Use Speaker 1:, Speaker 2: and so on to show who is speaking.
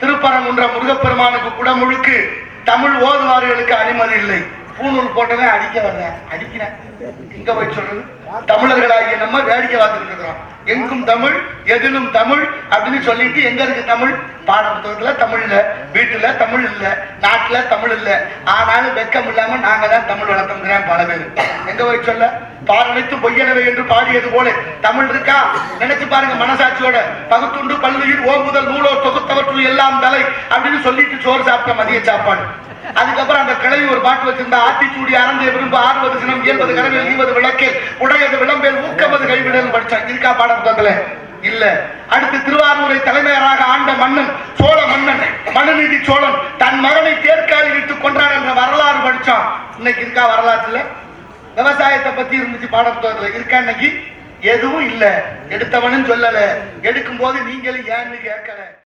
Speaker 1: திருப்பரங்குன்ற முருகப்பெருமானுக்கு குடமுழுக்கு தமிழ் ஓதுவார்களுக்கு அனுமதி இல்லை. பூநூல் போட்டவன் அடிக்க வர்றேன் அடிக்கிறேன் இங்க போய் சொல்றது? தமிழர்களாகிய நம்ம வேடிக்கை பார்த்துட்டு இருக்கிறோம். எங்கும் தமிழ் எதிலும் தமிழ் அப்படின்னு சொல்லிட்டு எங்க இருக்கு தமிழ்? பாட புத்தகத்துல தமிழ் இல்ல வீட்டுல தமிழ் இல்ல நாட்டுல தமிழ் இல்ல. ஆனாலும் வெக்கம் இல்லாம நாங்க தான் தமிழ் வளர்த்தோங்கிறேன் பல பேர். எங்க போய் சொல்ல? பாரணைத்து பொய்யனவை என்று பாடியது போல தமிழ் இருக்கா? நினைச்சு பாருங்க மனசாட்சியோட. பகுத்துண்டு பல்லுயிர் ஓ முதல் நூலோ தொகுத்தவற்றுள் சொல்லிட்டு சோறு சாப்பிட்ட மதிய சாப்பாடு. அதுக்கப்புறம் அந்த கிளவி ஒரு பாட்டு வச்சிருந்தா ஆத்திச்சூடி அறந்த விரும்ப ஆறுவது சினம் இயல்பது கடவில் ஈவது விளக்கில் உடையது விளம்பேல் ஊக்கமது கைவிடல் படிச்சான். இருக்கா பாட புத்தகத்துல? இல்ல. அடுத்து திருவாரூரை தலைமையராக ஆண்ட மன்னன் சோழ மன்னன் மனுநீதி சோழன் தன் மகனை தேர்க்காலில் இட்டு கொன்றான் என்ற வரலாறு படிச்சான். இன்னைக்கு இருக்கா வரலாற்றுல விவசாயத்தை பத்தி இருந்துச்சு பாட புத்தகத்துல. இருக்கா இன்னைக்கு? எதுவும் இல்ல. எடுத்தவனும் சொல்லல. எடுக்கும் போது நீங்களும் ஏன்னு கேட்கல.